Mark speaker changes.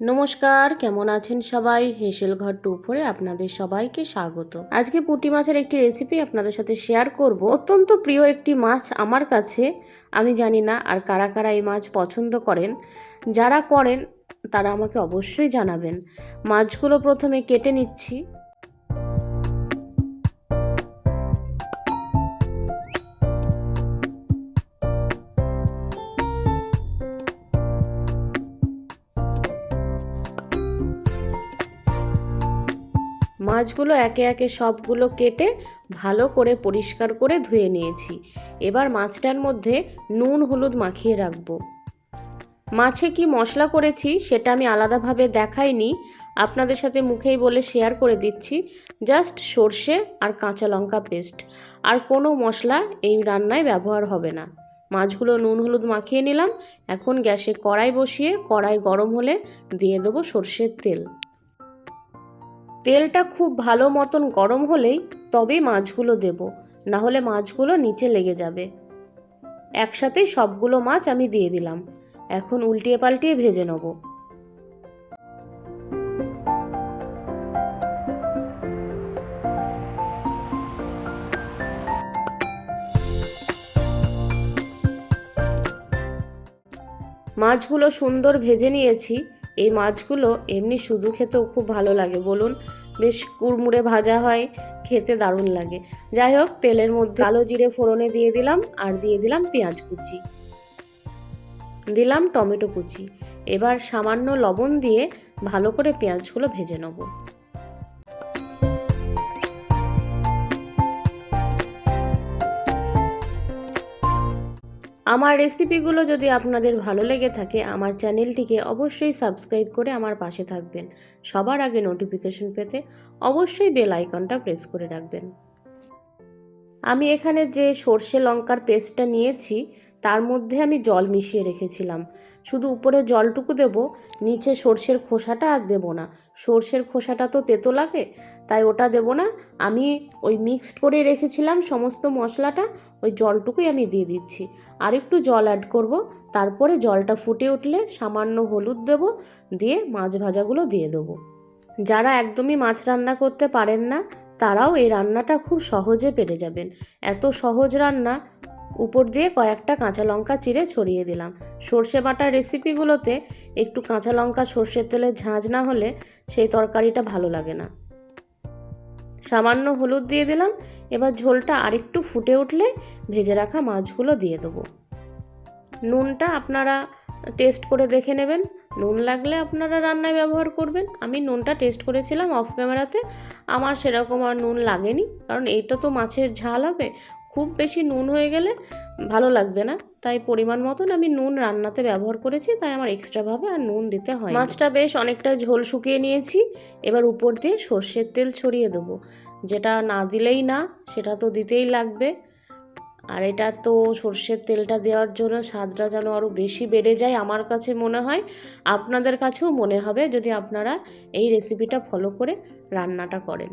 Speaker 1: নমস্কার, কেমন আছেন সবাই? হেসেল ঘর টু ফোরে আপনাদের সবাইকে স্বাগত। আজকে পুঁটি মাছের একটি রেসিপি আপনাদের সাথে শেয়ার করব। অত্যন্ত প্রিয় একটি মাছ আমার কাছে, আমি জানি না আর কারা কারা এই মাছ পছন্দ করেন। যারা করেন, তারা আমাকে অবশ্যই জানাবেন। মাছগুলো প্রথমে কেটে নিচ্ছি। মাছগুলো একে একে সবগুলো কেটে ভালো করে পরিষ্কার করে ধুয়ে নিয়েছি। এবার মাছটার মধ্যে নুন, হলুদ মাখিয়ে রাখব। মাছে কি মশলা করেছি সেটা আমি আলাদাভাবে দেখাইনি, আপনাদের সাথে মুখেই বলে শেয়ার করে দিচ্ছি। জাস্ট সর্ষে আর কাঁচা লঙ্কা পেস্ট আর কোনো মশলা এই রান্নায় ব্যবহার হবে না। মাছগুলো নুন, হলুদ মাখিয়ে নিলাম। এখন গ্যাসে কড়াই বসিয়ে কড়াই গরম হলে দিয়ে দেবো সর্ষের তেল। তেলটা খুব ভালো মতন গরম হলেই তবেই মাছগুলো দেব না হলে মাছগুলো নিচে লেগে যাবে। একসাথেই সবগুলো মাছ আমি দিয়ে দিলাম। এখন উল্টিয়ে পাল্টিয়ে ভেজে নেব। মাছগুলো সুন্দর ভেজে নিয়েছি। এই মাছগুলো এমনি শুধু খেতেও খুব ভালো লাগে, বলুন। বেশ কুড়মুড়ে ভাজা হয়, খেতে দারুণ লাগে। যাই হোক, তেলের মধ্যে কালো জিরে ফোড়নে দিয়ে দিলাম, আর দিয়ে দিলাম পেঁয়াজ কুচি। দিলাম টমেটো কুচি। এবার সামান্য লবণ দিয়ে ভালো করে পেঁয়াজগুলো ভেজে নেব। আমার রেসিপিগুলো যদি আপনাদের ভালো লেগে থাকে, আমার চ্যানেলটিকে অবশ্যই সাবস্ক্রাইব করে আমার পাশে থাকবেন। সবার আগে নোটিফিকেশন পেতে অবশ্যই বেল আইকনটা প্রেস করে রাখবেন। আমি এখানে যে সর্ষে লঙ্কার পেস্টটা নিয়েছি তার মধ্যে আমি জল মিশিয়ে রেখেছিলাম। শুধু উপরে জলটুকু দেব, নিচে সর্ষের খোসাটা আর দেবো না। সর্ষের খোসাটা তো তেতো লাগে, তাই ওটা দেব না। আমি ওই মিক্সড করে রেখেছিলাম সমস্ত মশলাটা, ওই জলটুকুই আমি দিয়ে দিচ্ছি। আর একটু জল অ্যাড করব, তারপরে জলটা ফুটে উঠলে সামান্য হলুদ দেব, দিয়ে মাছ ভাজাগুলো দিয়ে দেবো। যারা একদমই মাছ রান্না করতে পারেন না, তারাও এই রান্নাটা খুব সহজে পেরে যাবেন। এত সহজ রান্না উপর দিয়ে কয়েকটা কাঁচা লঙ্কা চিড়ে ছড়িয়ে দিলাম। সর্ষে বাটার রেসিপিগুলোতে একটু কাঁচা লঙ্কা সর্ষের তেলে ঝাঁঝ না হলে সেই তরকারিটা ভালো লাগে না। সামান্য হলুদ দিয়ে দিলাম, এবার ঝোলটা আরেকটু ফুটে উঠলে ভেজে রাখা মাছগুলো দিয়ে দেবো। নুনটা আপনারা টেস্ট করে দেখে নেবেন। নুন লাগলে আপনারা রান্নায় ব্যবহার করবেন। আমি নুনটা টেস্ট করেছিলাম অফ ক্যামেরাতে। আমার সেরকম আর নুন লাগেনি, কারণ এইটা তো মাছের ঝাল হবে। খুব বেশি নুন হয়ে গেলে ভালো লাগবে না। তাই পরিমাণ মতন আমি নুন রান্নাতে ব্যবহার করেছি, তাই আমার এক্সট্রাভাবে আর নুন দিতে হয় মাছটা বেশ অনেকটা ঝোল শুকিয়ে নিয়েছি, এবার উপর দিয়ে সর্ষের তেল ছড়িয়ে দেবো। যেটা না দিলেই না, সেটা তো দিতেই লাগবে। আর এটা তো সর্ষের তেলটা দেওয়ার জন্য স্বাদটা যেন আরও বেশি বেড়ে যায় আমার কাছে মনে হয়। আপনাদের কাছেও মনে হবে যদি আপনারা এই রেসিপিটা ফলো করে রান্নাটা করেন।